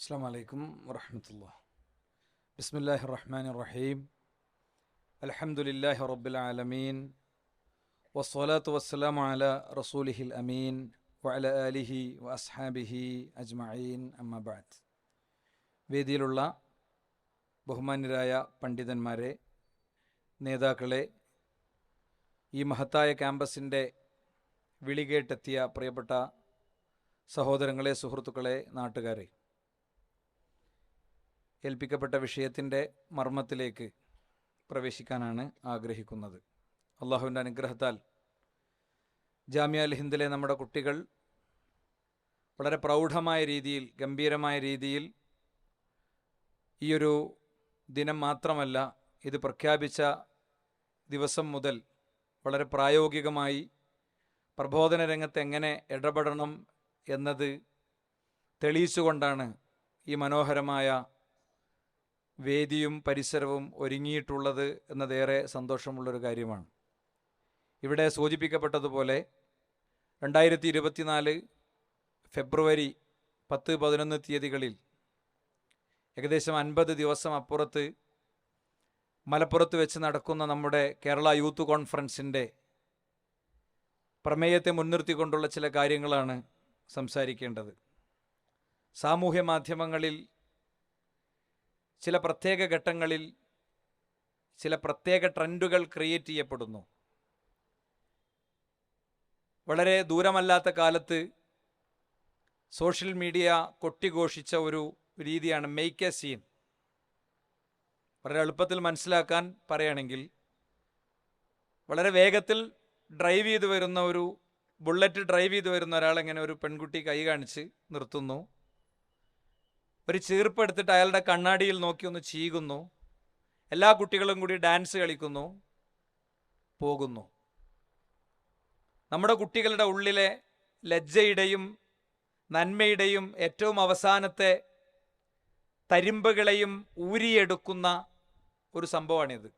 അസ്സാം വലൈക്കും വറഹമത്തുള്ള ബിസ്മില്ലാഹി റഹ്മാൻ റഹീം അലഹമുല്ലാഹി റബ്ബുൽ ആലമീൻ. വസ്സലാത്തു വസ്സലാം അല റസൂലിഹിൽ അമീൻ. വഅല അലിഹി വ അസ്ഹാബിഹി അജ്മഈൻ. അമ്മബാദ് വേദിയിലുള്ള ബഹുമാന്യരായ പണ്ഡിതന്മാരെ നേതാക്കളെ ഈ മഹത്തായ ക്യാമ്പസിന്റെ വിളികേട്ടെത്തിയ പ്രിയപ്പെട്ട സഹോദരങ്ങളെ സുഹൃത്തുക്കളെ നാട്ടുകാരെ ഏൽപ്പിക്കപ്പെട്ട വിഷയത്തിന്റെ മർമ്മത്തിലേക്ക് പ്രവേശിക്കാനാണ് ആഗ്രഹിക്കുന്നത്. അള്ളാഹുവിന്റെ അനുഗ്രഹത്താൽ ജാമ്യ അൽ ഹിന്ദിലെ നമ്മുടെ കുട്ടികൾ വളരെ പ്രൗഢമായ രീതിയിൽ ഗംഭീരമായ രീതിയിൽ ഈയൊരു ദിനം മാത്രമല്ല ഇത് പ്രഖ്യാപിച്ച ദിവസം മുതൽ വളരെ പ്രായോഗികമായി പ്രബോധന രംഗത്ത് എങ്ങനെ ഇടപെടണം എന്നത് തെളിയിച്ചുകൊണ്ടാണ് ഈ മനോഹരമായ വേദിയും പരിസരവും ഒരുങ്ങിയിട്ടുള്ളത് എന്നതേറെ സന്തോഷമുള്ളൊരു കാര്യമാണ്. ഇവിടെ സൂചിപ്പിക്കപ്പെട്ടതുപോലെ രണ്ടായിരത്തി ഇരുപത്തിനാല് ഫെബ്രുവരി പത്ത് പതിനൊന്ന് തീയതികളിൽ ഏകദേശം അൻപത് ദിവസം അപ്പുറത്ത് മലപ്പുറത്ത് വെച്ച് നടക്കുന്ന നമ്മുടെ കേരള യൂത്ത് കോൺഫറൻസിന്റെ പ്രമേയത്തെ മുൻനിർത്തിക്കൊണ്ടുള്ള ചില കാര്യങ്ങളാണ് സംസാരിക്കേണ്ടത്. സാമൂഹ്യ മാധ്യമങ്ങളിൽ ചില പ്രത്യേക ഘട്ടങ്ങളിൽ ചില പ്രത്യേക ട്രെൻഡുകൾ ക്രിയേറ്റ് ചെയ്യപ്പെടുന്നു. വളരെ ദൂരമല്ലാത്ത കാലത്ത് സോഷ്യൽ മീഡിയ കൊട്ടിഘോഷിച്ച ഒരു രീതിയാണ് മെയ്ക്ക് എ സീൻ വളരെ എളുപ്പത്തിൽ മനസ്സിലാക്കാൻ പറയുകയാണെങ്കിൽ വളരെ വേഗത്തിൽ ഡ്രൈവ് ചെയ്ത് വരുന്ന ഒരു ബുള്ളറ്റ് ഡ്രൈവ് ചെയ്ത് വരുന്ന ഒരാൾ ഇങ്ങനെ ഒരു പെൺകുട്ടി കൈ കാണിച്ച് നിർത്തുന്നു. ഒരു ചീർപ്പെടുത്തിട്ട് അയാളുടെ കണ്ണാടിയിൽ നോക്കി ഒന്ന് ചീകുന്നു. എല്ലാ കുട്ടികളും കൂടി ഡാൻസ് കളിക്കുന്നു. പോകുന്നു. നമ്മുടെ കുട്ടികളുടെ ഉള്ളിലെ ലജ്ജയുടെയും നന്മയുടെയും ഏറ്റവും അവസാനത്തെ തരിമ്പുകളെയും ഊരിയെടുക്കുന്ന ഒരു സംഭവമാണിത്.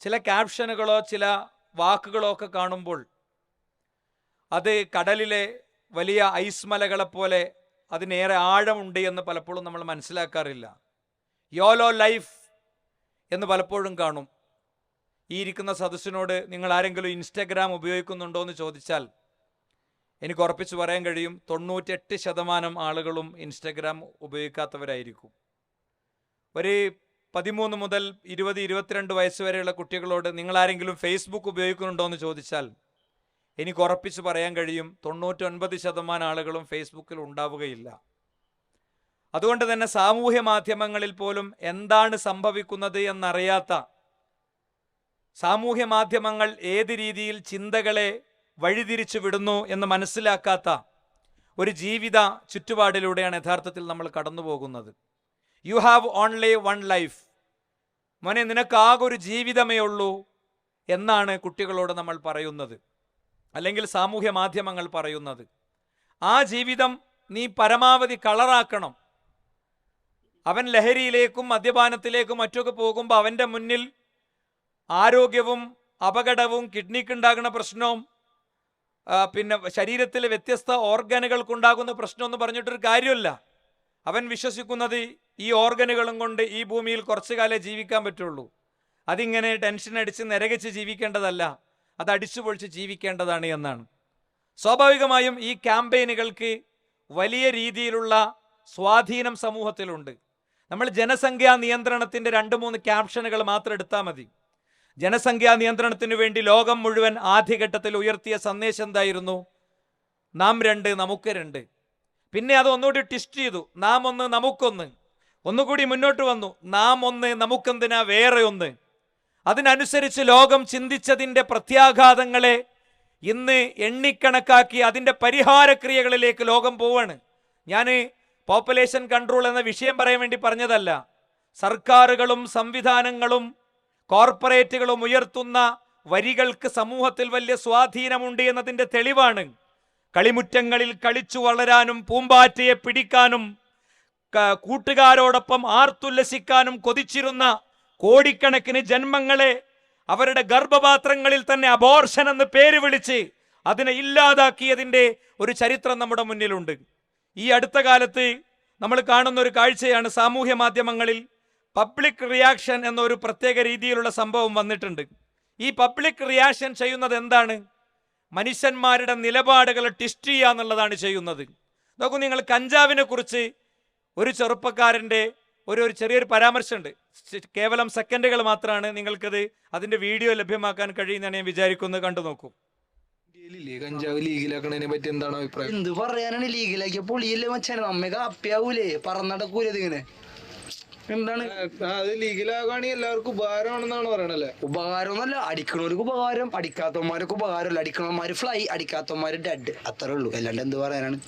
ചില ക്യാപ്ഷനുകളോ ചില വാക്കുകളോ ഒക്കെ കാണുമ്പോൾ അത് കടലിലെ വലിയ ഐസ് മലകളെപ്പോലെ അതിനേറെ ആഴമുണ്ട് എന്ന് പലപ്പോഴും നമ്മൾ മനസ്സിലാക്കാറില്ല. യോലോ ലൈഫ് എന്ന് പലപ്പോഴും കാണും. ഈ ഇരിക്കുന്ന സദസ്സിനോട് നിങ്ങൾ ആരെങ്കിലും ഇൻസ്റ്റാഗ്രാം ഉപയോഗിക്കുന്നുണ്ടോ എന്ന് ചോദിച്ചാൽ എനിക്ക് ഉറപ്പിച്ച് പറയാൻ കഴിയും തൊണ്ണൂറ്റെട്ട് ശതമാനം ആളുകളും ഇൻസ്റ്റാഗ്രാം ഉപയോഗിക്കാത്തവരായിരിക്കും. ഒരു പതിമൂന്ന് മുതൽ ഇരുപത് ഇരുപത്തിരണ്ട് വയസ്സ് വരെയുള്ള കുട്ടികളോട് നിങ്ങൾ ആരെങ്കിലും ഫേസ്ബുക്ക് ഉപയോഗിക്കുന്നുണ്ടോ എന്ന് ചോദിച്ചാൽ എനിക്ക് ഉറപ്പിച്ച് പറയാൻ കഴിയും തൊണ്ണൂറ്റൊൻപത് ശതമാനം ആളുകളും ഫേസ്ബുക്കിൽ ഉണ്ടാവുകയില്ല. അതുകൊണ്ട് തന്നെ സാമൂഹ്യ മാധ്യമങ്ങളിൽ പോലും എന്താണ് സംഭവിക്കുന്നത് എന്നറിയാത്ത സാമൂഹ്യ മാധ്യമങ്ങൾ ഏത് രീതിയിൽ ചിന്തകളെ വഴിതിരിച്ചു വിടുന്നു എന്ന് മനസ്സിലാക്കാത്ത ഒരു ജീവിത ചുറ്റുപാടിലൂടെയാണ് യഥാർത്ഥത്തിൽ നമ്മൾ കടന്നു പോകുന്നത് you have only one life മോനെ നിനക്ക് ആകെ ഒരു ജീവിതമേ ഉള്ളൂ എന്നാണ് കുട്ടികളോട് നമ്മൾ പറയുന്നത്. അല്ലെങ്കിൽ സാമൂഹ്യ മാധ്യമങ്ങൾ പറയുന്നത് ആ ജീവിതം നീ പരമാവധി കളറാക്കണം. അവൻ ലഹരിയിലേക്കും മദ്യപാനത്തിലേക്കും മറ്റൊക്കെ പോകുമ്പോൾ അവന്റെ മുന്നിൽ ആരോഗ്യവും അപകടവും കിഡ്നിക്കുണ്ടാകുന്ന പ്രശ്നവും പിന്നെ ശരീരത്തിലെ വ്യത്യസ്ത ഓർഗനുകൾക്കുണ്ടാകുന്ന പ്രശ്നം എന്ന് പറഞ്ഞിട്ടൊരു കാര്യമല്ല. അവൻ വിശ്വസിക്കുന്നത് ഈ ഓർഗനുകളും കൊണ്ട് ഈ ഭൂമിയിൽ കുറച്ചു കാലേ ജീവിക്കാൻ പറ്റുള്ളൂ. അതിങ്ങനെ ടെൻഷൻ അടിച്ച് നിരകിച്ച് ജീവിക്കേണ്ടതല്ല. അത് അടിച്ചുപൊളിച്ച് ജീവിക്കേണ്ടതാണ് എന്നാണ്. സ്വാഭാവികമായും ഈ ക്യാമ്പയിനുകൾക്ക് വലിയ രീതിയിലുള്ള സ്വാധീനം സമൂഹത്തിലുണ്ട്. നമ്മൾ ജനസംഖ്യാ നിയന്ത്രണത്തിന്റെ രണ്ട് മൂന്ന് ക്യാപ്ഷനുകൾ മാത്രം എടുത്താൽ മതി. ജനസംഖ്യാ നിയന്ത്രണത്തിനു വേണ്ടി ലോകം മുഴുവൻ ആദ്യഘട്ടത്തിൽ ഉയർത്തിയ സന്ദേശം എന്തായിരുന്നു? നാം രണ്ട് നമുക്ക് രണ്ട്. പിന്നെ അത് ഒന്നുകൂടി ട്വിസ്റ്റ് ചെയ്തു. നാം ഒന്ന് നമുക്കൊന്ന്. ഒന്നുകൂടി മുന്നോട്ട് വന്നു. നാം ഒന്ന് നമുക്കെന്തിനാ വേറെ ഒന്ന്? അതിനനുസരിച്ച് ലോകം ചിന്തിച്ചതിന്റെ പ്രത്യാഘാതങ്ങളെ ഇന്ന് എണ്ണിക്കണക്കാക്കി അതിന്റെ പരിഹാരക്രിയകളിലേക്ക് ലോകം പോവാണ്. ഞാൻ പോപ്പുലേഷൻ കൺട്രോൾ എന്ന വിഷയം പറയാൻ വേണ്ടി പറഞ്ഞതല്ല. സർക്കാരുകളും സംവിധാനങ്ങളും കോർപ്പറേറ്റുകളും ഉയർത്തുന്ന വരികൾക്ക് സമൂഹത്തിൽ വലിയ സ്വാധീനമുണ്ട് എന്നതിന്റെ തെളിവാണ്. കളിമുറ്റങ്ങളിൽ കളിച്ചു വളരാനും പൂമ്പാറ്റയെ പിടിക്കാനും കൂട്ടുകാരോടൊപ്പം ആർത്തുല്ലസിക്കാനും കൊതിച്ചിരുന്ന കോടിക്കണക്കിന് ജന്മങ്ങളെ അവരുടെ ഗർഭപാത്രങ്ങളിൽ തന്നെ അബോർഷൻ എന്ന് പേര് വിളിച്ച് അതിനെ ഇല്ലാതാക്കിയതിന്റെ ഒരു ചരിത്രം നമ്മുടെ മുന്നിലുണ്ട്. ഈ അടുത്ത കാലത്ത് നമ്മൾ കാണുന്ന ഒരു കാഴ്ചയാണ് സാമൂഹ്യ മാധ്യമങ്ങളിൽ പബ്ലിക് റിയാക്ഷൻ എന്നൊരു പ്രത്യേക രീതിയിലുള്ള സംഭവം വന്നിട്ടുണ്ട്. ഈ പബ്ലിക് റിയാക്ഷൻ ചെയ്യുന്നത് എന്താണ്? മനുഷ്യന്മാരുടെ നിലപാടുകൾ ടിസ്റ്റ് ചെയ്യുക എന്നുള്ളതാണ് ചെയ്യുന്നത്. നോക്കൂ നിങ്ങൾ കഞ്ചാവിനെ കുറിച്ച് ഒരു ചെറുപ്പക്കാരന്റെ ഒരു ഒരു ചെറിയൊരു പരാമർശമുണ്ട്. കേവലം സെക്കൻഡുകൾ മാത്രമാണ് നിങ്ങൾക്കത് അതിന്റെ വീഡിയോ ലഭ്യമാക്കാൻ കഴിയുന്നതാണ് ഞാൻ വിചാരിക്കുന്നത് കണ്ടു നോക്കൂ. കഞ്ചാവ് ലീഗിലാക്കണതിനെ പറ്റി എന്താണ് അഭിപ്രായം? എന്ത് പറയാനാണ് ലീഗിലാക്കിയ പുളിയല്ലേ മച്ചാനെ? നമ്മക്ക് അപ്പിയാവൂലേ? പറന്നടക്കൂലേ ഇതിങ്ങനെ. എന്താണ്? ആ, അത് ലീഗിലാകാണെങ്കിൽ എല്ലാവർക്കും ഉപകാരമാണെന്നാണ് പറയണല്ലേ? ഉപകാരമൊന്നുമല്ല. അടിക്കണവർക്ക് ഉപകാരം അടിക്കാത്തവന്മാർക്ക് ഉപകാരമല്ല. അടിക്കണവന്മാര് ഫ്ലൈ അടിക്കാത്തവന്മാര് ഡെഡ് അത്രേ ഉള്ളൂ. അല്ലാണ്ട് എന്ത് പറയാനാണ്?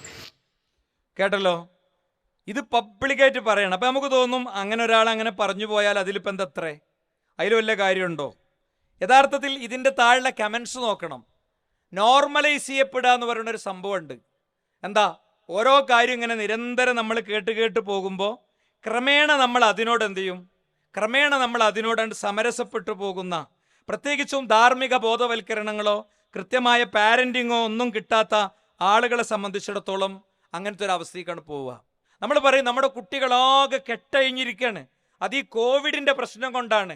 കേട്ടല്ലോ? ഇത് പബ്ലിക്കായിട്ട് പറയണം. അപ്പം നമുക്ക് തോന്നും അങ്ങനെ ഒരാൾ അങ്ങനെ പറഞ്ഞു പോയാൽ അതിലിപ്പോൾ എന്തത്രേ? അതിൽ വല്ല കാര്യമുണ്ടോ? യഥാർത്ഥത്തിൽ ഇതിന്റെ താഴെ കമൻസ് നോക്കണം. നോർമലൈസ് ചെയ്യപ്പെടുക എന്ന് പറയുന്ന ഒരു സംഭവമുണ്ട്. എന്താ? ഓരോ കാര്യം ഇങ്ങനെ നിരന്തരം നമ്മൾ കേട്ട് കേട്ട് പോകുമ്പോൾ ക്രമേണ നമ്മൾ അതിനോട് എന്ത് ചെയ്യും? ക്രമേണ നമ്മൾ അതിനോട് സമരസപ്പെട്ടു പോകുന്ന പ്രത്യേകിച്ചും ധാർമ്മിക ബോധവൽക്കരണങ്ങളോ കൃത്യമായ പാരന്റിങ്ങോ ഒന്നും കിട്ടാത്ത ആളുകളെ സംബന്ധിച്ചിടത്തോളം അങ്ങനത്തെ ഒരു അവസ്ഥയ്ക്കാണ് പോവുക. നമ്മൾ പറയും നമ്മുടെ കുട്ടികളാകെ കെട്ടഴിഞ്ഞിരിക്കുകയാണ് അത് ഈ കോവിഡിന്റെ പ്രശ്നം കൊണ്ടാണ്.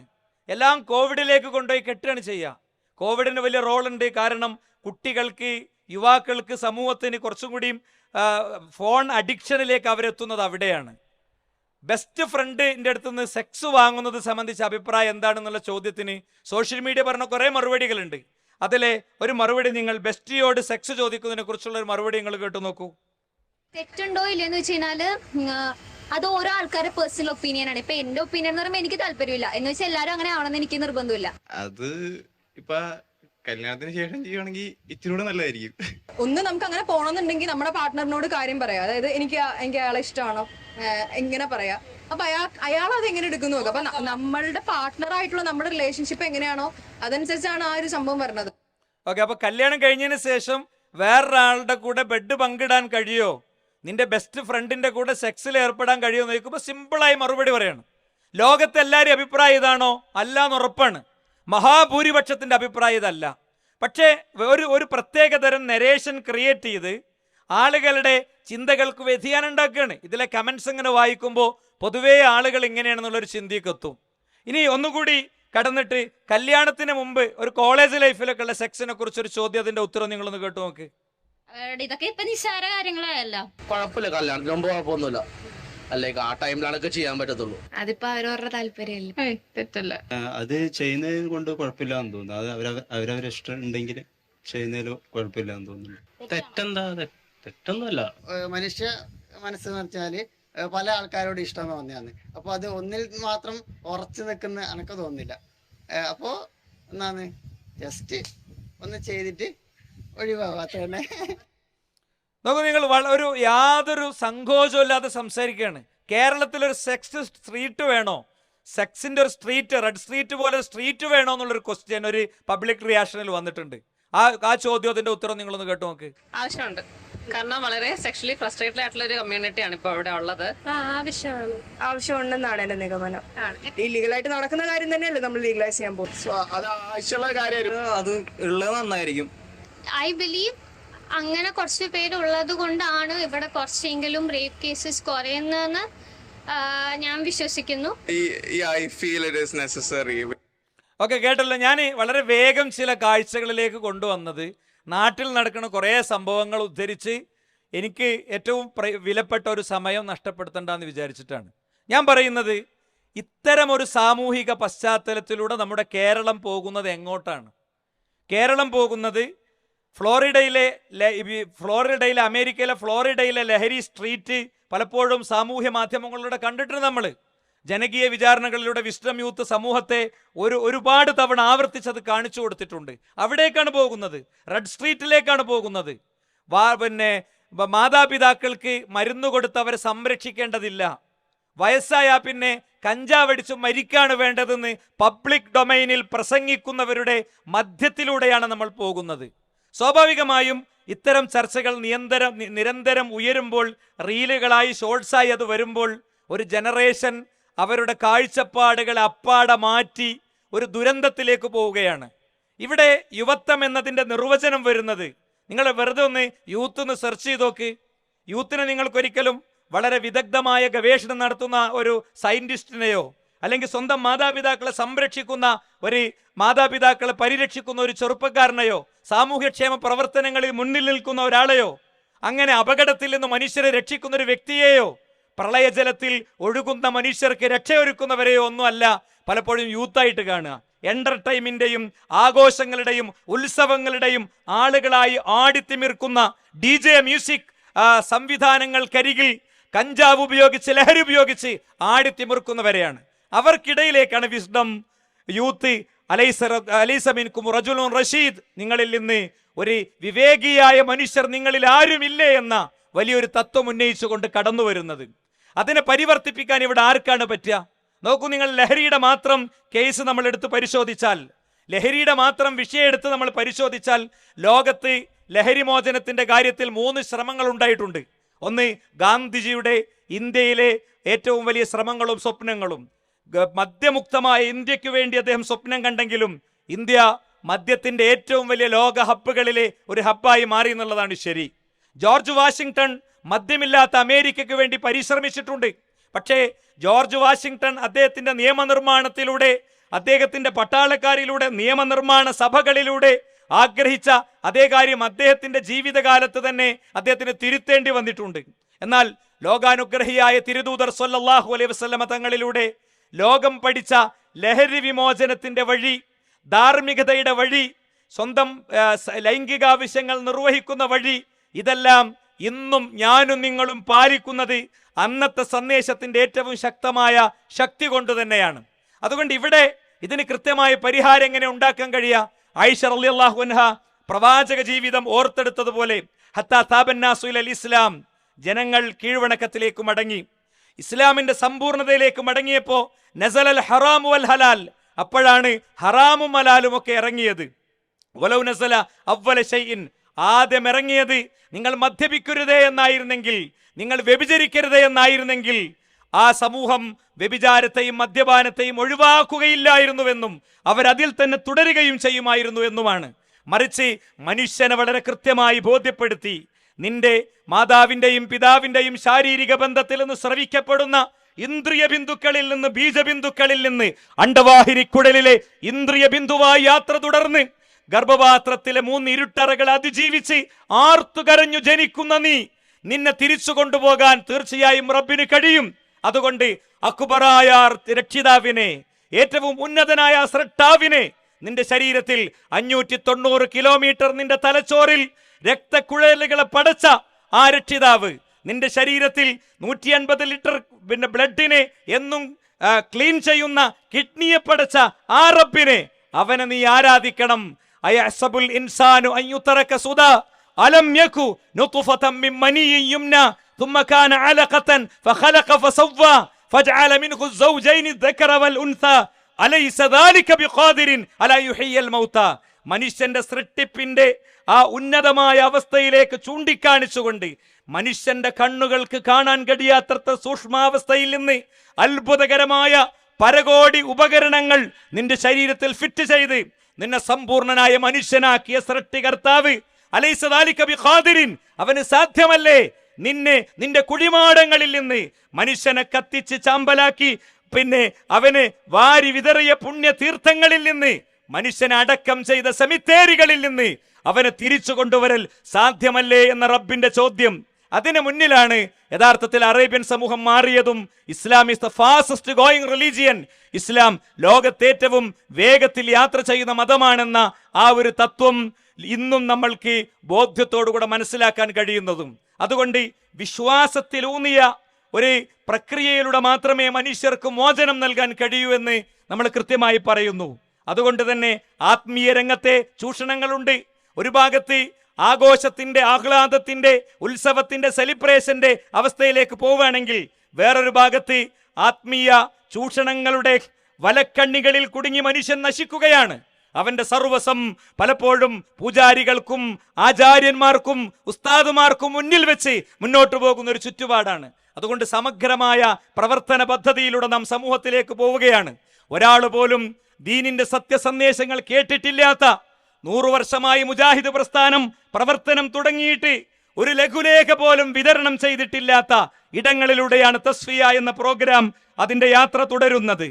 എല്ലാം കോവിഡിലേക്ക് കൊണ്ടുപോയി കെട്ടുകയാണ് ചെയ്യുക. കോവിഡിന് വലിയ റോളുണ്ട്. കാരണം കുട്ടികൾക്ക് യുവാക്കൾക്ക് സമൂഹത്തിന് കുറച്ചും കൂടിയും ഫോൺ അഡിക്ഷനിലേക്ക് അവരെത്തുന്നത് അവിടെയാണ്. ബെസ്റ്റ് ഫ്രണ്ടിന്റെ അടുത്ത് നിന്ന് സെക്സ് വാങ്ങുന്നത് സംബന്ധിച്ച അഭിപ്രായം എന്താണെന്നുള്ള ചോദ്യത്തിന് സോഷ്യൽ മീഡിയ പറഞ്ഞ കുറേ മറുപടികളുണ്ട്. അതിലെ ഒരു മറുപടി നിങ്ങൾ ബെസ്റ്റിയോട് സെക്സ് ചോദിക്കുന്നതിനെ കുറിച്ചുള്ള ഒരു മറുപടി നിങ്ങൾ കേട്ടു നോക്കൂ. തെറ്റുണ്ടോ ഇല്ലെന്ന് വെച്ച് കഴിഞ്ഞാൽ അത് ഓരോ ആൾക്കാരുടെ പേഴ്സണൽ ഒപ്പീനിയൻ ആണ്. ഇപ്പൊ എന്റെ ഒപ്പീനിയൻ എന്ന് പറയുമ്പോൾ എനിക്ക് താല്പര്യമില്ല. എന്ന് വെച്ചാൽ എല്ലാരും അങ്ങനെ ആവണമെന്ന് എനിക്ക് നിർബന്ധമില്ല. അത് ഇപ്പൊ കല്യാണത്തിന് ശേഷം ചെയ്യുവാണെങ്കിൽ ഇച്ചിരി കൂടെ നല്ലതായിരിക്കും. ഒന്ന് നമുക്ക് അങ്ങനെ പോകണമെന്നുണ്ടെങ്കിൽ നമ്മുടെ പാർട്ട്ണറിനോട് കാര്യം പറയാം. അതായത് എനിക്ക് എനിക്ക് അയാളെ ഇഷ്ടമാണോ എങ്ങനെ പറയാ. അപ്പൊ അയാൾ അയാൾ അത് എങ്ങനെ എടുക്കുന്നു നോക്കുക അപ്പൊ നമ്മളുടെ പാർട്ട്ണറായിട്ടുള്ള നമ്മുടെ റിലേഷൻഷിപ്പ് എങ്ങനെയാണോ അതനുസരിച്ചാണ് ആ ഒരു സംഭവം വരുന്നത് ഓക്കെ അപ്പൊ കല്യാണം കഴിഞ്ഞതിന് ശേഷം വേറൊരാളുടെ കൂടെ ബെഡ് പങ്കിടാൻ കഴിയോ? നിന്റെ ബെസ്റ്റ് ഫ്രണ്ടിന്റെ കൂടെ സെക്സിൽ ഏർപ്പെടാൻ കഴിയുമെന്ന് ചോദിക്കുമ്പോൾ സിമ്പിളായി മറുപടി പറയണം. ലോകത്തെ എല്ലാവരും അഭിപ്രായം ഇതാണോ? അല്ല എന്ന് ഉറപ്പാണ്. മഹാഭൂരിപക്ഷത്തിന്റെ അഭിപ്രായം ഇതല്ല. പക്ഷേ ഒരു ഒരു പ്രത്യേക തരം നരേഷൻ ക്രിയേറ്റ് ചെയ്ത് ആളുകളുടെ ചിന്തകൾക്ക് വ്യതിയാനം ഉണ്ടാക്കുകയാണ്. ഇതിലെ കമൻസ് ഇങ്ങനെ വായിക്കുമ്പോൾ പൊതുവേ ആളുകൾ ഇങ്ങനെയാണെന്നുള്ളൊരു ചിന്തയ്ക്കെത്തും ഇനി ഒന്നുകൂടി കടന്നിട്ട് കല്യാണത്തിന് മുമ്പ് ഒരു കോളേജ് ലൈഫിലൊക്കെ ഉള്ള സെക്സിനെ കുറിച്ചൊരു ചോദ്യം അതിന്റെ ഉത്തരം നിങ്ങളൊന്ന് കേട്ടു നോക്ക്. അവരുടെ ഇതൊക്കെ ഇപ്പൊ നിസ്സാര കാര്യങ്ങളായല്ലോ. കുഴപ്പമില്ല കല്യാണത്തിന് മുമ്പ് കുഴപ്പമൊന്നുമില്ല. അല്ലെങ്കിൽ ആ ടൈമിലാണൊക്കെ ചെയ്യാൻ പറ്റത്തുള്ളൂ. അതിപ്പോ അവരവരുടെ താല്പര്യമല്ലേ? തെറ്റല്ല. അത് ചെയ്യുന്നതിന് കൊണ്ട് കുഴപ്പമില്ലാന്ന് തോന്നുന്നു. അത് അവരവ അവരവരെ ഇഷ്ടം ഉണ്ടെങ്കിൽ ചെയ്യുന്നതിൽ കുഴപ്പമില്ലാന്ന് തോന്നുന്നു. തെറ്റെന്താ? തെ- തെറ്റൊന്നുമല്ല. ഏഹ് മനുഷ്യ മനസ്സെന്ന് വെച്ചാൽ ഏഹ് പല ആൾക്കാരോട് ഇഷ്ടം തോന്നിയാണ് അപ്പൊ അത് ഒന്നിൽ മാത്രം ഉറച്ചു നിൽക്കുന്ന എനക്ക് തോന്നില്ല ഏഹ് അപ്പോ എന്നാണ് ജസ്റ്റ് ഒന്ന് ചെയ്തിട്ട് ഒഴിവാകാത്ത തന്നെ നോക്കൂ നിങ്ങൾ ഒരു യാതൊരു സങ്കോചവും ഇല്ലാതെ സംസാരിക്കുകയാണ്. കേരളത്തിൽ ഒരു സെക്സ് സ്ട്രീറ്റ് വേണോ? സെക്സിന്റെ ഒരു സ്ട്രീറ്റ് റെഡ് സ്ട്രീറ്റ് പോലെ സ്ട്രീറ്റ് വേണോ എന്നുള്ളൊരു ക്വസ്റ്റ്യൻ ഒരു പബ്ലിക് റിയാക്ഷനിൽ വന്നിട്ടുണ്ട്. ആ ആ ചോദ്യത്തിന്റെ ഉത്തരം നിങ്ങളൊന്ന് കേട്ടു നോക്ക്. ആവശ്യമുണ്ട്. കാരണം വളരെ സെക്ഷലി ഫ്രസ്ട്രേറ്റഡ് ആയിട്ടുള്ള ഒരു കമ്മ്യൂണിറ്റിയാണ് ഇപ്പൊ അവിടെ ഉള്ളത്. ആവശ്യമാണ്. ആവശ്യമുണ്ടെന്നാണ് എന്റെ നിഗമനം. ഇല്ലീഗലായിട്ട് നടക്കുന്ന കാര്യം തന്നെയല്ലേ നമ്മൾ ലീഗലൈസ് ചെയ്യാൻ പോകും അത് ആവശ്യമുള്ള കാര്യം അത് ഉള്ളത് നന്നായിരിക്കും. ഐ ബിലീവ് അങ്ങനെ കുറച്ച് പേരുള്ളത് കൊണ്ടാണ് ഇവിടെ കുറച്ചെങ്കിലും റേപ്പ് കേസസ് കുറയുന്നതെന്ന് ഞാൻ വിശ്വസിക്കുന്നു. I feel it is necessary okay കേട്ടല്ലോ. ഞാൻ വളരെ വേഗം ചില കാഴ്ചകളിലേക്ക് കൊണ്ടുവന്നത്. നാട്ടിൽ നടക്കുന്ന കുറേ സംഭവങ്ങൾ ഉദ്ധരിച്ച് എനിക്ക് ഏറ്റവും വിലപ്പെട്ട ഒരു സമയം നഷ്ടപ്പെടുത്തണ്ടെന്ന് വിചാരിച്ചിട്ടാണ്. ഞാൻ പറയുന്നത് ഇത്തരം ഒരു സാമൂഹിക പശ്ചാത്തലത്തിലൂടെ നമ്മുടെ കേരളം പോകുന്നത് എങ്ങോട്ടാണ്? കേരളം പോകുന്നത് ഫ്ലോറിഡയിലെ ഫ്ലോറിഡയിലെ അമേരിക്കയിലെ ഫ്ലോറിഡയിലെ ലഹരി സ്ട്രീറ്റ് പലപ്പോഴും സാമൂഹ്യ മാധ്യമങ്ങളിലൂടെ കണ്ടിട്ടുണ്ട് നമ്മൾ ജനകീയ വിചാരണകളിലൂടെ വിശ്രം യൂത്ത് സമൂഹത്തെ ഒരു ഒരുപാട് തവണ ആവർത്തിച്ചത് കാണിച്ചു കൊടുത്തിട്ടുണ്ട്. അവിടേക്കാണ് പോകുന്നത്. റെഡ് സ്ട്രീറ്റിലേക്കാണ് പോകുന്നത്. വാ പിന്നെ മാതാപിതാക്കൾക്ക് മരുന്ന് കൊടുത്ത് അവരെ സംരക്ഷിക്കേണ്ടതില്ല. വയസ്സായ പിന്നെ കഞ്ചാവടിച്ച് മരിക്കാണ് വേണ്ടതെന്ന് പബ്ലിക് ഡൊമൈനിൽ പ്രസംഗിക്കുന്നവരുടെ മധ്യത്തിലൂടെയാണ് നമ്മൾ പോകുന്നത്. സ്വാഭാവികമായും ഇത്തരം ചർച്ചകൾ നിയന്തരം നിരന്തരം ഉയരുമ്പോൾ റീലുകളായി ഷോർട്സായി അത് വരുമ്പോൾ ഒരു ജനറേഷൻ അവരുടെ കാഴ്ചപ്പാടുകളെ അപ്പാടെ മാറ്റി ഒരു ദുരന്തത്തിലേക്ക് പോവുകയാണ്. ഇവിടെ യുവത്വം എന്നതിന്റെ നിർവചനം വരുന്നത്. നിങ്ങൾ വെറുതെ ഒന്ന് യൂത്ത് ഒന്ന് സെർച്ച് ചെയ്ത് നോക്ക്. യൂത്തിനെ നിങ്ങൾക്കൊരിക്കലും വളരെ വിദഗ്ധമായ ഗവേഷണം നടത്തുന്ന ഒരു സയന്റിസ്റ്റിനെയോ അല്ലെങ്കിൽ സ്വന്തം മാതാപിതാക്കളെ സംരക്ഷിക്കുന്ന ഒരു മാതാപിതാക്കളെ പരിരക്ഷിക്കുന്ന ഒരു ചെറുപ്പക്കാരനെയോ സാമൂഹ്യക്ഷേമ പ്രവർത്തനങ്ങളിൽ മുന്നിൽ നിൽക്കുന്ന ഒരാളെയോ അങ്ങനെ അപകടത്തിൽ നിന്ന് മനുഷ്യരെ രക്ഷിക്കുന്ന ഒരു വ്യക്തിയെയോ പ്രളയജലത്തിൽ ഒഴുകുന്ന മനുഷ്യർക്ക് രക്ഷയൊരുക്കുന്നവരെയോ ഒന്നുമല്ല പലപ്പോഴും യൂത്തായിട്ട് കാണുക. എന്റർടൈമിന്റെയും ആഘോഷങ്ങളുടെയും ഉത്സവങ്ങളുടെയും ആളുകളായി ആടിത്തിമിർക്കുന്ന ഡി ജെ മ്യൂസിക് സംവിധാനങ്ങൾക്കരികിൽ കഞ്ചാവ് ഉപയോഗിച്ച് ലഹരി ഉപയോഗിച്ച് ആടിത്തിമിർക്കുന്നവരെയാണ്. അവർക്കിടയിലേക്കാണ് വിസ്ഡം യൂത്ത് അലൈസ അലൈസമിൻകും റജുലുൻ റഷീദ് നിങ്ങളിൽ നിന്ന് ഒരു വിവേകിയായ മനുഷ്യർ നിങ്ങളിൽ ആരുമില്ലേ എന്ന വലിയൊരു തത്വം ഉന്നയിച്ചുകൊണ്ട് കടന്നു വരുന്നത്. അതിനെ പരിവർത്തിപ്പിക്കാൻ ഇവിടെ ആർക്കാണ് പറ്റുക? നോക്കൂ നിങ്ങൾ ലഹരിയുടെ മാത്രം കേസ് നമ്മൾ എടുത്ത് പരിശോധിച്ചാൽ ലഹരിയുടെ മാത്രം വിഷയം എടുത്ത് നമ്മൾ പരിശോധിച്ചാൽ ലോകത്ത് ലഹരി മോചനത്തിന്റെ കാര്യത്തിൽ മൂന്ന് ശ്രമങ്ങൾ ഉണ്ടായിട്ടുണ്ട്. ഒന്ന് ഗാന്ധിജിയുടെ ഇന്ത്യയിലെ ഏറ്റവും വലിയ ശ്രമങ്ങളും സ്വപ്നങ്ങളും. മദ്യമുക്തമായ ഇന്ത്യയ്ക്ക് വേണ്ടി അദ്ദേഹം സ്വപ്നം കണ്ടെങ്കിലും ഇന്ത്യ മദ്യത്തിന്റെ ഏറ്റവും വലിയ ലോക ഹബ്ബുകളിലെ ഒരു ഹബ്ബായി മാറി എന്നുള്ളതാണ് ശരി. ജോർജ് വാഷിങ്ടൺ മദ്യമില്ലാത്ത അമേരിക്കയ്ക്ക് വേണ്ടി പരിശ്രമിച്ചിട്ടുണ്ട്. പക്ഷേ ജോർജ് വാഷിങ്ടൺ അദ്ദേഹത്തിന്റെ നിയമനിർമ്മാണത്തിലൂടെ അദ്ദേഹത്തിന്റെ പട്ടാളക്കാരിലൂടെ നിയമനിർമ്മാണ സഭകളിലൂടെ ആഗ്രഹിച്ച അതേ കാര്യം അദ്ദേഹത്തിന്റെ ജീവിതകാലത്ത് തന്നെ അദ്ദേഹത്തിന് തിരുത്തേണ്ടി വന്നിട്ടുണ്ട്. എന്നാൽ ലോകാനുഗ്രഹിയായ തിരുദൂതർ സൊല്ലാഹു അലൈഹി വസല്ലമ തങ്ങളിലൂടെ ലോകം പഠിച്ച ലഹരി വിമോചനത്തിന്റെ വഴി ധാർമ്മികതയുടെ വഴി സ്വന്തം ലൈംഗികാവശ്യങ്ങൾ നിർവഹിക്കുന്ന വഴി ഇതെല്ലാം ഇന്നും ഞാനും നിങ്ങളും പാലിക്കുന്നത് അന്നത്തെ സന്ദേശത്തിന്റെ ഏറ്റവും ശക്തമായ ശക്തി കൊണ്ട് തന്നെയാണ്. അതുകൊണ്ട് ഇവിടെ ഇതിന് കൃത്യമായ പരിഹാരം എങ്ങനെ ഉണ്ടാക്കാൻ കഴിയുക ആയിഷ റളിയല്ലാഹു അൻഹ പ്രവാചക ജീവിതം ഓർത്തെടുത്തതുപോലെ ഹത്താ താബന്നാസുൽ അൽ ഇസ്ലാം ജനങ്ങൾ കീഴ്വണക്കത്തിലേക്ക് മടങ്ങി. ഇസ്ലാമിന്റെ സമ്പൂർണതയിലേക്ക് മടങ്ങിയപ്പോ നസലൽ ഹറാമു വൽ ഹലാൽ. അപ്പോഴാണ് ഹറാമും ഹലാലും ഒക്കെ ഇറങ്ങിയത്. വലൗ നസല അവല ഷൈഇൻ ആദ്യം ഇറങ്ങിയത് നിങ്ങൾ മദ്യപിക്കരുതേ എന്നായിരുന്നെങ്കിൽ നിങ്ങൾ വ്യഭിചരിക്കരുതേ എന്നായിരുന്നെങ്കിൽ ആ സമൂഹം വ്യഭിചാരത്തെയും മദ്യപാനത്തെയും ഒഴിവാക്കുകയില്ലായിരുന്നുവെന്നും അവരതിൽ തന്നെ തുടരുകയും ചെയ്യുമായിരുന്നു എന്നുമാണ്. മറിച്ച് മനുഷ്യനെ വളരെ കൃത്യമായി ബോധ്യപ്പെടുത്തി നിന്റെ മാതാവിന്റെയും പിതാവിന്റെയും ശാരീരിക ബന്ധത്തിൽ നിന്ന് ശ്രവിക്കപ്പെടുന്ന ഇന്ദ്രിയ ബിന്ദുക്കളിൽ നിന്ന് ബീജബിന്ദുക്കളിൽ നിന്ന് അണ്ടവാഹിനിക്കുടലിലെ ഇന്ദ്രിയ ബിന്ദുവായി യാത്ര തുടർന്ന് ഗർഭപാത്രത്തിലെ മൂന്ന് ഇരുട്ടറകൾ അതിജീവിച്ച് ആർത്തുകരഞ്ഞു ജനിക്കുന്ന നീ നിന്നെ തിരിച്ചു കൊണ്ടുപോകാൻ തീർച്ചയായും റബ്ബിന് കഴിയും. അതുകൊണ്ട് അക്ബറായ രക്ഷിതാവിനെ ഏറ്റവും ഉന്നതനായ സ്രട്ടാവിനെ നിന്റെ ശരീരത്തിൽ അഞ്ഞൂറ്റി തൊണ്ണൂറ് കിലോമീറ്റർ നിന്റെ തലച്ചോറിൽ രക്തക്കുഴലുകളെ പടച്ച ആ രക്ഷിതാവ് നിന്റെ ശരീരത്തിൽ നൂറ്റി അൻപത് ലിറ്റർ പിന്നെ ബ്ലഡിനെ എന്നും ആ, ക്ലീൻ ചെയ്യുന്ന കിഡ്നിയെ പടച്ച ആ റബ്ബിനെ അവനെ നീ ആരാധിക്കണം അയസബുൽ ഇൻസാനു അയ്യുത്തറക്ക സുദാ അലം യകു നുത്ഫതൻ മിൻ മനിയ്യിൻ യുംന ثم كان علقة فخلق فسوى فجعل منه الزوجين الذكر والأنثى أليس ذلك بقادر على يحيي الموتى മനുഷ്യന്റെ സൃഷ്ടിപ്പിന്റെ ആ ഉന്നതമായ അവസ്ഥയിലേക്ക് ചൂണ്ടിക്കാണിച്ചുകൊണ്ട് മനുഷ്യന്റെ കണ്ണുകൾക്ക് കാണാൻ കഴിയാത്ത സൂക്ഷ്മാവസ്ഥയിൽ നിന്ന് അത്ഭുതകരമായ പരകോടി ഉപകരണങ്ങൾ നിന്റെ ശരീരത്തിൽ ഫിറ്റ് ചെയ്ത് നിന്നെ സമ്പൂർണനായ മനുഷ്യനാക്കിയ സൃഷ്ടികർത്താവ് കർത്താവ് ബിഖാദിരിൻ അവന് സാധ്യമല്ലേ? നിന്നെ നിന്റെ കുഴിമാടങ്ങളിൽ നിന്ന് മനുഷ്യനെ കത്തിച്ച് ചാമ്പലാക്കി പിന്നെ അവന് വാരി വിതറിയ പുണ്യ തീർത്ഥങ്ങളിൽ നിന്ന് മനുഷ്യനെ അടക്കം ചെയ്ത സെമിത്തേരികളിൽ നിന്ന് അവനെ തിരിച്ചു കൊണ്ടുവരൽ സാധ്യമല്ലേ എന്ന റബ്ബിന്റെ ചോദ്യം. അതിന് മുന്നിലാണ് യഥാർത്ഥത്തിൽ അറേബ്യൻ സമൂഹം മാറിയതും Islam is the fastest going religion Islam ലോകത്തേറ്റവും വേഗത്തിൽ യാത്ര ചെയ്യുന്ന മതമാണെന്ന ആ ഒരു തത്വം ഇന്നും നമ്മൾക്ക് ബോധ്യത്തോടുകൂടെ മനസ്സിലാക്കാൻ കഴിയുന്നതും. അതുകൊണ്ട് വിശ്വാസത്തിലൂന്നിയ ഒരു പ്രക്രിയയിലൂടെ മാത്രമേ മനുഷ്യർക്ക് മോചനം നൽകാൻ കഴിയൂ എന്ന് നമ്മൾ കൃത്യമായി പറയുന്നു. അതുകൊണ്ട് തന്നെ ആത്മീയ രംഗത്തെ ചൂഷണങ്ങളുണ്ട്. ഒരു ഭാഗത്ത് ആഘോഷത്തിന്റെ ആഹ്ലാദത്തിന്റെ ഉത്സവത്തിന്റെ സെലിബ്രേഷന്റെ അവസ്ഥയിലേക്ക് പോവുകയാണെങ്കിൽ വേറൊരു ഭാഗത്ത് ആത്മീയ ചൂഷണങ്ങളുടെ വലക്കണ്ണികളിൽ കുടുങ്ങി മനുഷ്യൻ നശിക്കുകയാണ്. അവന്റെ സർവസം പലപ്പോഴും പൂജാരികൾക്കും ആചാര്യന്മാർക്കും ഉസ്താദുമാർക്കും മുന്നിൽ വെച്ച് മുന്നോട്ട് പോകുന്ന ഒരു ചുറ്റുപാടാണ്. അതുകൊണ്ട് സമഗ്രമായ പ്രവർത്തന പദ്ധതിയിലൂടെ നാം സമൂഹത്തിലേക്ക് പോവുകയാണ്. ഒരാൾ പോലും ദീനിന്റെ സത്യസന്ദേശങ്ങൾ കേട്ടിട്ടില്ലാത്ത നൂറു വർഷമായി മുജാഹിദ് പ്രസ്ഥാനം പ്രവർത്തനം തുടങ്ങിയിട്ട് ഒരു ലഘുലേഖ പോലും വിതരണം ചെയ്തിട്ടില്ലാത്ത ഇടങ്ങളിലൂടെയാണ് തസ്ഫിയ എന്ന പ്രോഗ്രാം അതിന്റെ യാത്ര തുടരുന്നത്.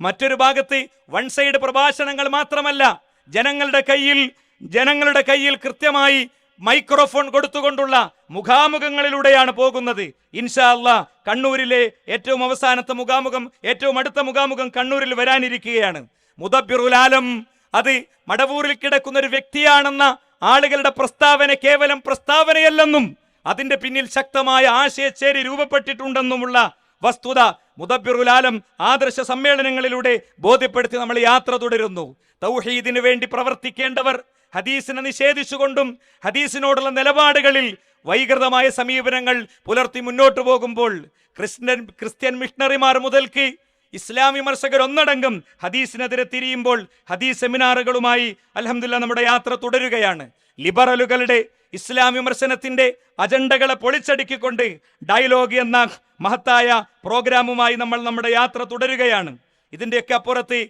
മറ്റൊരു ഭാഗത്ത് വൺ സൈഡ് പ്രഭാഷണങ്ങൾ മാത്രമല്ല ജനങ്ങളുടെ കയ്യിൽ ജനങ്ങളുടെ കയ്യിൽ കൃത്യമായി മൈക്രോഫോൺ കൊടുത്തുകൊണ്ടുള്ള മുഖാമുഖങ്ങളിലൂടെയാണ് പോകുന്നത്. ഇൻഷാ അല്ല കണ്ണൂരിലെ ഏറ്റവും അവസാനത്തെ മുഖാമുഖം ഏറ്റവും അടുത്ത മുഖാമുഖം കണ്ണൂരിൽ വരാനിരിക്കുകയാണ്. മുദബിറുൽ ആലം അത് മടവൂരിൽ കിടക്കുന്ന ഒരു വ്യക്തിയാണെന്ന ആളുകളുടെ പ്രസ്താവന കേവലം പ്രസ്താവനയല്ലെന്നും അതിന്റെ പിന്നിൽ ശക്തമായ ആശയച്ചേരി രൂപപ്പെട്ടിട്ടുണ്ടെന്നുമുള്ള വസ്തുത മുദബിറുലാലം ആദർശ സമ്മേളനങ്ങളിലൂടെ ബോധ്യപ്പെടുത്തി നമ്മൾ യാത്ര തുടരുന്നു. തൗഹീദിനു വേണ്ടി പ്രവർത്തിക്കേണ്ടവർ ഹദീസിനെ നിഷേധിച്ചുകൊണ്ടും ഹദീസിനോടുള്ള നിലപാടുകളിൽ വൈകൃതമായ സമീപനങ്ങൾ പുലർത്തി മുന്നോട്ടു പോകുമ്പോൾ ക്രിസ്ത്യൻ ക്രിസ്ത്യൻ മിഷണറിമാർ മുതൽക്ക് ഇസ്ലാം വിമർശകർ ഒന്നടങ്കം ഹദീസിനെതിരെ തിരിയുമ്പോൾ ഹദീസ് സെമിനാറുകളുമായി അലഹമില്ല നമ്മുടെ യാത്ര തുടരുകയാണ്. ലിബറലുകളുടെ ഇസ്ലാം വിമർശനത്തിന്റെ അജണ്ടകളെ പൊളിച്ചടുക്കിക്കൊണ്ട് ഡയലോഗ് എന്ന മഹത്തായ പ്രോഗ്രാമുമായി നമ്മൾ നമ്മുടെ യാത്ര തുടരുകയാണ്. ഇതിന്റെയൊക്കെ അപ്പുറത്ത്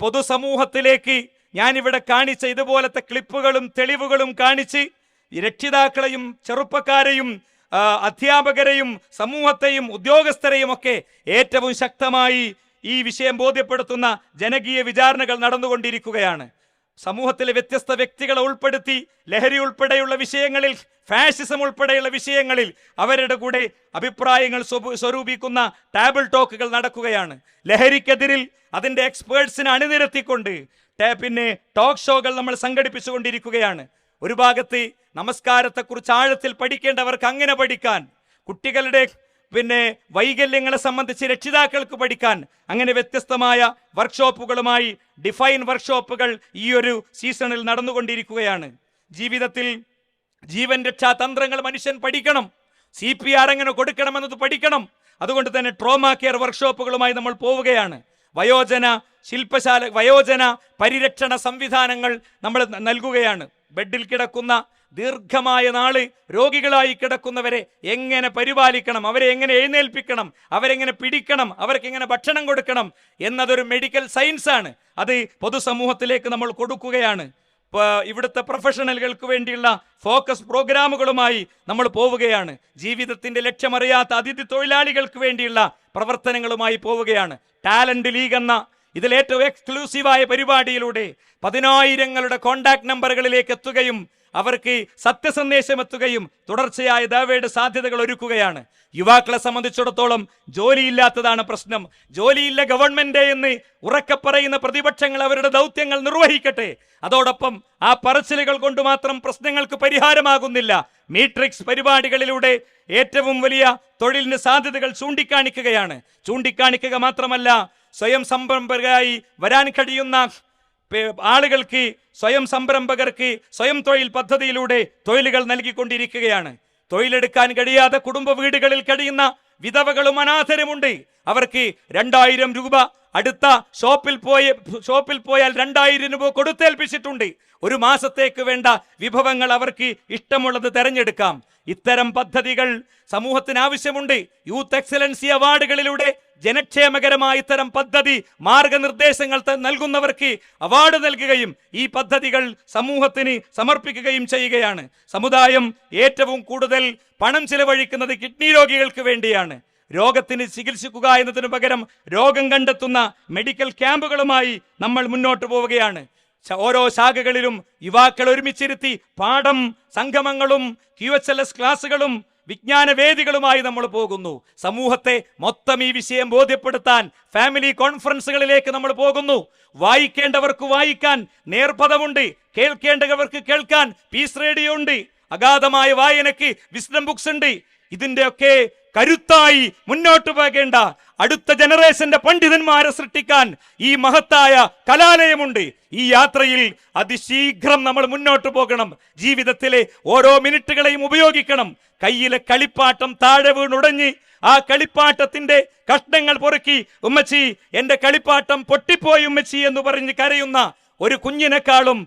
പൊതുസമൂഹത്തിലേക്ക് ഞാനിവിടെ കാണിച്ച ഇതുപോലത്തെ ക്ലിപ്പുകളും തെളിവുകളും കാണിച്ച് രക്ഷിതാക്കളെയും ചെറുപ്പക്കാരെയും അധ്യാപകരെയും സമൂഹത്തെയും ഉദ്യോഗസ്ഥരെയും ഒക്കെ ഏറ്റവും ശക്തമായി ഈ വിഷയം ബോധ്യപ്പെടുത്തുന്ന ജനകീയ വിചാരണകൾ നടന്നുകൊണ്ടിരിക്കുകയാണ്. സമൂഹത്തിലെ വ്യത്യസ്ത വ്യക്തികളെ ഉൾപ്പെടുത്തി ലഹരി ഉൾപ്പെടെയുള്ള വിഷയങ്ങളിൽ ഫാഷിസം ഉൾപ്പെടെയുള്ള വിഷയങ്ങളിൽ അവരുടെ കൂടെ അഭിപ്രായങ്ങൾ സ്വരൂപിക്കുന്ന ടേബിൾ ടോക്കുകൾ നടക്കുകയാണ്. ലഹരിക്കെതിരിൽ അതിന്റെ എക്സ്പേർട്സിനെ അണിനിരത്തിക്കൊണ്ട് പിന്നെ ടോക്ക് ഷോകൾ നമ്മൾ സംഘടിപ്പിച്ചുകൊണ്ടിരിക്കുകയാണ്. ഒരു ഭാഗത്ത് നമസ്കാരത്തെക്കുറിച്ച് ആഴത്തിൽ പഠിക്കേണ്ടവർക്ക് അങ്ങനെ പഠിക്കാൻ കുട്ടികളുടെ പിന്നെ വൈകല്യങ്ങളെ സംബന്ധിച്ച് രക്ഷിതാക്കൾക്ക് പഠിക്കാൻ അങ്ങനെ വ്യത്യസ്തമായ വർക്ക്ഷോപ്പുകളുമായി ഡിഫൈൻ വർക്ക്ഷോപ്പുകൾ ഈ ഒരു സീസണിൽ നടന്നുകൊണ്ടിരിക്കുകയാണ്. ജീവിതത്തിൽ ജീവൻ രക്ഷാ തന്ത്രങ്ങൾ മനുഷ്യൻ പഠിക്കണം സി പി ആർ എങ്ങനെ കൊടുക്കണമെന്നത് പഠിക്കണം അതുകൊണ്ട് തന്നെ ട്രോമ കെയർ വർക്ക്ഷോപ്പുകളുമായി നമ്മൾ പോവുകയാണ്. വയോജന ശില്പശാല വയോജന പരിരക്ഷണ സംവിധാനങ്ങൾ നമ്മൾ നൽകുകയാണ്. ബെഡിൽ കിടക്കുന്ന ദീർഘമായ നാൾ രോഗികളായി കിടക്കുന്നവരെ എങ്ങനെ പരിപാലിക്കണം? അവരെ എങ്ങനെ എഴുന്നേൽപ്പിക്കണം? അവരെങ്ങനെ പിടിക്കണം? അവർക്ക് എങ്ങനെ ഭക്ഷണം കൊടുക്കണം? എന്നതൊരു മെഡിക്കൽ സയൻസ് ആണ്. അത് പൊതുസമൂഹത്തിലേക്ക് നമ്മൾ കൊടുക്കുകയാണ്. ഇവിടുത്തെ പ്രൊഫഷണലുകൾക്ക് വേണ്ടിയുള്ള ഫോക്കസ് പ്രോഗ്രാമുകളുമായി നമ്മൾ പോവുകയാണ്. ജീവിതത്തിന്റെ ലക്ഷ്യമറിയാത്ത അതിഥി തൊഴിലാളികൾക്ക് വേണ്ടിയുള്ള പ്രവർത്തനങ്ങളുമായി പോവുകയാണ്. ടാലന്റ് ലീഗ് എന്ന ഇതിൽ ഏറ്റവും എക്സ്ക്ലൂസീവായ പരിപാടിയിലൂടെ പതിനായിരങ്ങളുടെ കോണ്ടാക്ട് നമ്പറുകളിലേക്ക് എത്തുകയും അവർക്ക് സത്യസന്ദേശം എത്തുകയും തുടർച്ചയായ ദാവയുടെ സാധ്യതകൾ ഒരുക്കുകയാണ്. യുവാക്കളെ സംബന്ധിച്ചിടത്തോളം ജോലിയില്ലാത്തതാണ് പ്രശ്നം. ജോലിയില്ല ഗവൺമെന്റ് എന്ന് ഉറക്കെ പറയുന്ന പ്രതിപക്ഷങ്ങൾ അവരുടെ ദൗത്യങ്ങൾ നിർവഹിക്കട്ടെ. അതോടൊപ്പം ആ പറച്ചിലുകൾ കൊണ്ട് മാത്രം പ്രശ്നങ്ങൾക്ക് പരിഹാരമാകുന്നില്ല. മീട്രിക്സ് പരിപാടികളിലൂടെ ഏറ്റവും വലിയ തൊഴിലിന് സാധ്യതകൾ ചൂണ്ടിക്കാണിക്കുകയാണ്. ചൂണ്ടിക്കാണിക്കുക മാത്രമല്ല സ്വയം സംരംഭകരായി വരാൻ കഴിയുന്ന ആളുകൾക്ക് സ്വയം സംരംഭകർക്ക് സ്വയം തൊഴിൽ പദ്ധതിയിലൂടെ തൊഴിലുകൾ നൽകിക്കൊണ്ടിരിക്കുകയാണ്. തൊഴിലെടുക്കാൻ കഴിയാതെ കുടുംബ വീടുകളിൽ കഴിയുന്ന വിധവകളും അനാഥരുമുണ്ട്. അവർക്ക് രണ്ടായിരം രൂപ അടുത്ത ഷോപ്പിൽ പോയി ഷോപ്പിൽ പോയാൽ രണ്ടായിരം രൂപ കൊടുത്തേൽപ്പിച്ചിട്ടുണ്ട്. ഒരു മാസത്തേക്ക് വേണ്ട വിഭവങ്ങൾ അവർക്ക് ഇഷ്ടമുള്ളത് തെരഞ്ഞെടുക്കാം. ഇത്തരം പദ്ധതികൾ സമൂഹത്തിന് ആവശ്യമുണ്ട്. യൂത്ത് എക്സലൻസി അവാർഡുകളിലൂടെ ജനക്ഷേമകരമായ ഇത്തരം പദ്ധതി മാർഗനിർദ്ദേശങ്ങൾ നൽകുന്നവർക്ക് അവാർഡ് നൽകുകയും ഈ പദ്ധതികൾ സമൂഹത്തിന് സമർപ്പിക്കുകയും ചെയ്യുകയാണ്. സമുദായം ഏറ്റവും കൂടുതൽ പണം ചിലവഴിക്കുന്നത് കിഡ്നി രോഗികൾക്ക് വേണ്ടിയാണ്. രോഗത്തിന് ചികിത്സിക്കുക എന്നതിനു പകരം രോഗം കണ്ടെത്തുന്ന മെഡിക്കൽ ക്യാമ്പുകളുമായി നമ്മൾ മുന്നോട്ട് പോവുകയാണ്. ഓരോ ശാഖകളിലും യുവാക്കൾ ഒരുമിച്ചിരുത്തി പാഠം സംഗമങ്ങളും ക്യു എച്ച് എൽ എസ് ക്ലാസ്സുകളും വിജ്ഞാന വേദികളുമായി നമ്മൾ പോകുന്നു. സമൂഹത്തെ മൊത്തം ഈ വിഷയം ബോധ്യപ്പെടുത്താൻ ഫാമിലി കോൺഫറൻസുകളിലേക്ക് നമ്മൾ പോകുന്നു. വായിക്കേണ്ടവർക്ക് വായിക്കാൻ നേർപഥമുണ്ട് കേൾക്കേണ്ടവർക്ക് കേൾക്കാൻ പീസ് റേഡിയോ ഉണ്ട്. അഗാധമായ വായനയ്ക്ക് വിസ്ഡം ബുക്സ് ഉണ്ട്. ഇതിന്റെയൊക്കെ കരുത്തായി മുന്നോട്ട് പോകേണ്ട അടുത്ത ജനറേഷന്റെ പണ്ഡിതന്മാരെ സൃഷ്ടിക്കാൻ ഈ മഹത്തായ കലാലയമുണ്ട്. ഈ യാത്രയിൽ അതിശീഘ്രം നമ്മൾ മുന്നോട്ട് പോകണം. ജീവിതത്തിലെ ഓരോ മിനിറ്റുകളെയും ഉപയോഗിക്കണം. കയ്യിലെ കളിപ്പാട്ടം താഴെ വീണുടഞ്ഞ് ആ കളിപ്പാട്ടത്തിന്റെ കഷ്ണങ്ങൾ പൊറുക്കി ഉമ്മച്ചി എന്റെ കളിപ്പാട്ടം പൊട്ടിപ്പോയി ഉമ്മച്ചി എന്ന് പറഞ്ഞ് കരയുന്ന ഒരു കുഞ്ഞിനെക്കാളും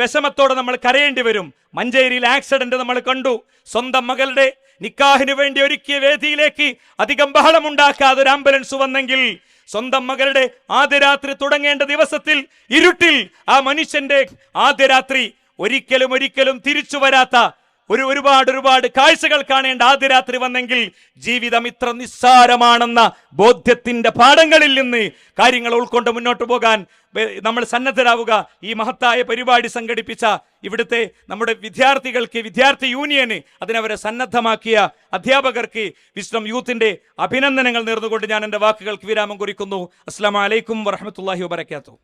വിഷമത്തോടെ നമ്മൾ കരയേണ്ടി വരും. മഞ്ചേരിയിൽ ആക്സിഡന്റ് നമ്മൾ കണ്ടു. സ്വന്തം മകളുടെ നിക്കാഹിന് വേണ്ടി ഒരുക്കിയ വേദിയിലേക്ക് അധികം ബഹളമുണ്ടാക്കാതെ ഒരു ആംബുലൻസ് വന്നെങ്കിൽ സ്വന്തം മകളുടെ ആദ്യ രാത്രി തുടങ്ങേണ്ട ദിവസത്തിൽ ഇരുട്ടിൽ ആ മനുഷ്യന്റെ ആദ്യ രാത്രി ഒരിക്കലും ഒരിക്കലും തിരിച്ചു വരാത്ത ഒരു ഒരുപാട് ഒരുപാട് കാഴ്ചകൾ കാണേണ്ട ആദ്യ രാത്രി വന്നെങ്കിൽ ജീവിതം ഇത്ര നിസ്സാരമാണെന്ന ബോധ്യത്തിന്റെ പാഠങ്ങളിൽ നിന്ന് കാര്യങ്ങൾ ഉൾക്കൊണ്ട് മുന്നോട്ട് പോകാൻ നമ്മൾ സന്നദ്ധരാവുക. ഈ മഹത്തായ പരിപാടി സംഘടിപ്പിച്ച ഇവിടുത്തെ നമ്മുടെ വിദ്യാർത്ഥികൾക്ക് വിദ്യാർത്ഥി യൂണിയന് അതിനവരെ സന്നദ്ധമാക്കിയ അധ്യാപകർക്ക് വിശ്വം യൂത്തിന്റെ അഭിനന്ദനങ്ങൾ നേർന്നുകൊണ്ട് ഞാൻ എന്റെ വാക്കുകൾക്ക് വിരാമം കുറിക്കുന്നു. അസ്സാം വലൈക്കും വറഹമത്തല്ലാഹി വബർക്കാത്തു